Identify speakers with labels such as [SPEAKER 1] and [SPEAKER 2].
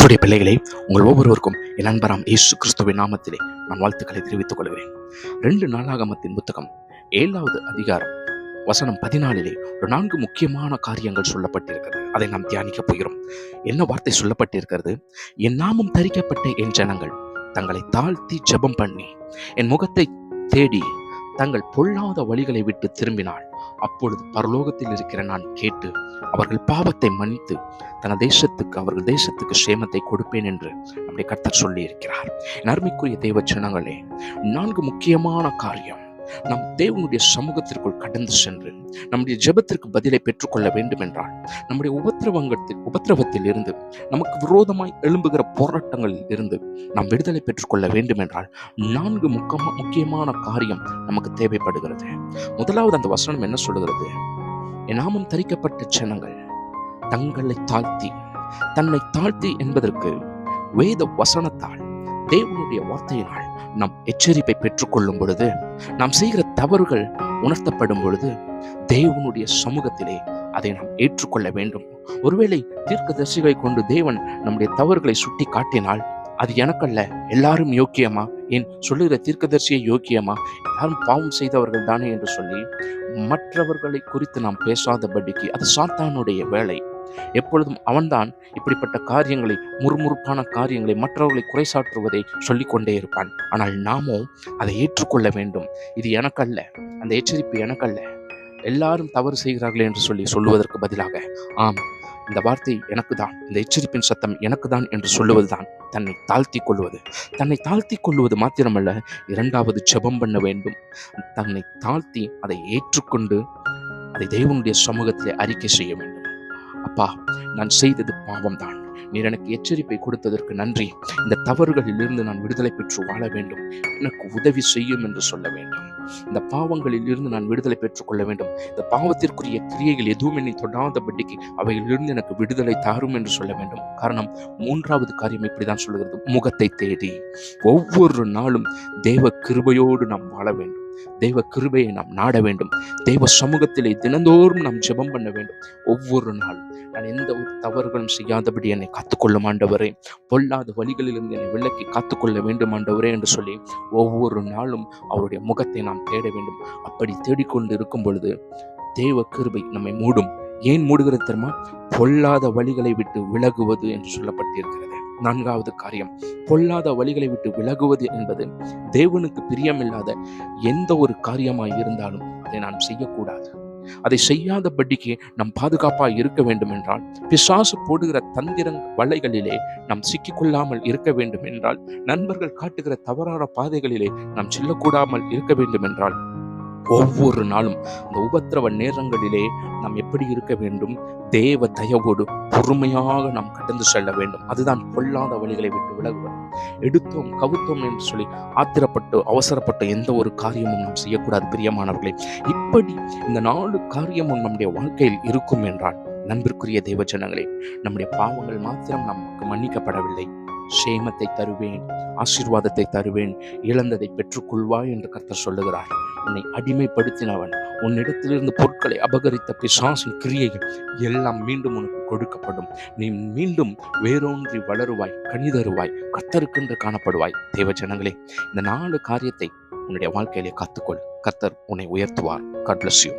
[SPEAKER 1] கத்துடைய பிள்ளைகளே உங்கள் ஒவ்வொருவருக்கும் என் நண்பராம் இயேசு கிறிஸ்துவின் நாமத்திலே நான் வாழ்த்துக்களை தெரிவித்துக் கொள்கிறேன். ரெண்டு நாளாகமத்தின் புத்தகம் ஏழாவது அதிகாரம் வசனம் பதினாலிலே ஒரு நான்கு முக்கியமான காரியங்கள் சொல்லப்பட்டிருக்கிறது. அதை நாம் தியானிக்க போகிறோம். என்ன வார்த்தை சொல்லப்பட்டிருக்கிறது? என் நாமம் தரிக்கப்பட்ட என் ஜனங்கள் தங்களை தாழ்த்தி ஜெபம் பண்ணி என் முகத்தை தேடி தங்கள் பொல்லாத வழிகளை விட்டு திரும்பினாள். அப்பொழுது பரலோகத்தில் இருக்கிற நான் கேட்டு அவர்கள் பாவத்தை மன்னித்து தன் தேசத்துக்கு அவர்கள் தேசத்துக்கு சேமத்தை கொடுப்பேன் என்று நம்முடைய கர்த்தர் சொல்லியிருக்கிறார். நர்மிக்குரிய என் தேவ நான்கு முக்கியமான காரியம் நம் தேவனுடைய சமூகத்திற்குள் கடந்து சென்று நம்முடைய ஜெபத்திற்கு பதிலை பெற்றுக்கொள்ள வேண்டும் என்றால் நம்முடைய உபத்திரவங்கத்தில் உபத்திரவத்தில் இருந்து நமக்கு விரோதமாய் எழும்புகிற போராட்டங்களில் இருந்து நாம் விடுதலை பெற்றுக்கொள்ள வேண்டும் என்றால் நான்கு முக்கியமா முக்கியமான காரியம் நமக்கு தேவைப்படுகிறது. முதலாவது அந்த வசனம் என்ன சொல்லுகிறது? நாமம் தரிக்கப்பட்ட ஜனங்கள் தங்களை தாழ்த்தி தன்னை தாழ்த்தி என்பதற்கு வேத வசனத்தால் தேவனுடைய வார்த்தையினால் நாம் எச்சரிப்பை பெற்றுக்கொள்ளும் பொழுது நாம் செய்கிற தவறுகள் உணர்த்தப்படும் பொழுது தேவனுடைய சமூகத்திலே அதை நாம் ஏற்றுக்கொள்ள வேண்டும். ஒருவேளை தீர்க்கதரிசிகளை கொண்டு தேவன் நம்முடைய தவறுகளை சுட்டி காட்டினால் அது எனக்கல்ல எல்லாரும் யோக்கியமா? ஏன் சொல்லுகிற தீர்க்கதரிசியை யோக்கியமா? யாரும் பாவம் செய்தவர்கள் தானே என்று சொல்லி மற்றவர்களை குறித்து நாம் பேசாதபடிக்கு அது சாத்தானுடைய வேலை. எப்பொழுதும் அவன்தான் இப்படிப்பட்ட காரியங்களை முறுமுறுப்பான காரியங்களை மற்றவர்களை குறைசாற்றுவதை சொல்லிக்கொண்டே இருப்பான். ஆனால் நாமோ அதை ஏற்றுக்கொள்ள வேண்டும். இது எனக்கல்ல அந்த எச்சரிப்பு எனக்கல்ல. எல்லாரும் தவறு செய்கிறார்களே என்று சொல்லி சொல்லுவதற்கு பதிலாக ஆம் இந்த வார்த்தை எனக்கு தான் இந்த எச்சரிப்பின் சத்தம் எனக்கு தான் என்று சொல்லுவதுதான் தன்னை தாழ்த்தி கொள்வது. தன்னை தாழ்த்தி கொள்வது மாத்திரமல்ல இரண்டாவது ஜெபம் பண்ண வேண்டும். தன்னை தாழ்த்தி அதை ஏற்றுக்கொண்டு அதை தேவனுடைய சமூகத்தில் அறிக்கை செய்ய வேண்டும். அப்பா நான் செய்தது பாவம்தான். நீர் எனக்கு எச்சரிப்பை கொடுத்ததற்கு நன்றி. இந்த தவறுகளிலிருந்து நான் விடுதலை பெற்று வாழ வேண்டும். எனக்கு உதவி செய்யும் என்று சொல்ல வேண்டும். இந்த பாவங்களில் இருந்து நான் விடுதலை பெற்றுக்கொள்ள வேண்டும். இந்த பாவத்திற்குரிய கிரியைகள் எதுவும் என்னை தொடாதபடிக்கு அவையிலிருந்து எனக்கு விடுதலை தாரும் என்று சொல்ல வேண்டும். காரணம் மூன்றாவது காரியம் இப்படிதான் சொல்லுகிறது முகத்தை தேடி. ஒவ்வொரு நாளும் தேவ கிருபையோடு நாம் வாழ வேண்டும். தெய்வ கிருபையை நாம் நாட வேண்டும். தெய்வ சமூகத்திலே தினந்தோறும் நாம் ஜெபம் பண்ண வேண்டும். ஒவ்வொரு நாளும் நான் எந்த ஒரு தவறுகளும் செய்யாதபடி என்னை காத்துக்கொள்ளும் ஆண்டவரே. பொல்லாத வழிகளிலிருந்து என்னை விலக்கி காத்துக்கொள்ள வேண்டும் ஆண்டவரே என்று சொல்லி ஒவ்வொரு நாளும் அவருடைய முகத்தை நாம் தேட வேண்டும். அப்படி தேடிக்கொண்டு இருக்கும் பொழுது தேவ கிருபை நம்மை மூடும். ஏன் மூடுகிறது தெரியுமா? பொல்லாத வழிகளை விட்டு விலகுவது என்று சொல்லப்பட்டிருக்கிறது. நான்காவது காரியம். பொல்லாத வழிகளை விட்டு விலகுவது என்பது தேவனுக்கு பிரியமில்லாத எந்த ஒரு காரியமாய் இருந்தாலும் அதை நான் செய்யக்கூடாது. அதை செய்யாதபடிக்கு நாம் பாதுகாப்பாக இருக்க வேண்டும் என்றால் பிசாசு போடுகிற தந்திர வலைகளிலே நாம் சிக்கிக்கொள்ளாமல் இருக்க வேண்டும் என்றால் நண்பர்கள் காட்டுகிற தவறான பாதைகளிலே நாம் செல்லக்கூடாமல் இருக்க வேண்டும் என்றால் ஒவ்வொரு நாளும் இந்த உபத்திரவ நேரங்களிலே நாம் எப்படி இருக்க வேண்டும்? தேவ தயவோடு பொறுமையாக நாம் கடந்து செல்ல வேண்டும். அதுதான் பொல்லாத வழிகளை விட்டு விலகுவது. எடுத்தோம் கவுத்தோம் என்று சொல்லி ஆத்திரப்பட்டு அவசரப்பட்டு எந்த ஒரு காரியமும் நாம் செய்யக்கூடாது பிரியமானவர்களே. இப்படி இந்த நாலு காரியமும் நம்முடைய வாழ்க்கையில் இருக்கும் என்றால் நண்பிற்குரிய தேவ ஜனங்களே நம்முடைய பாவங்கள் மாத்திரம் நமக்கு மன்னிக்கப்படவில்லை. சேமத்தை தருவேன் ஆசீர்வாதத்தை தருவேன் இழந்ததை பெற்றுக்கொள்வாய் என்று கர்த்தர் சொல்லுகிறார். உன்னை அடிமைப்படுத்தினவன் உன்னிடத்திலிருந்து பொருட்களை அபகரித்த பிசாசின் கிரியைகள் எல்லாம் மீண்டும் உனக்கு கொடுக்கப்படும். நீ மீண்டும் வேரூன்றி வளருவாய் கனிதருவாய் கத்தருக்கென்று காணப்படுவாய். தேவ ஜனங்களே இந்த நாலு காரியத்தை உன்னுடைய வாழ்க்கையிலே காத்துக்கொள். கத்தர் உன்னை உயர்த்துவார். கட்லஸ்யூ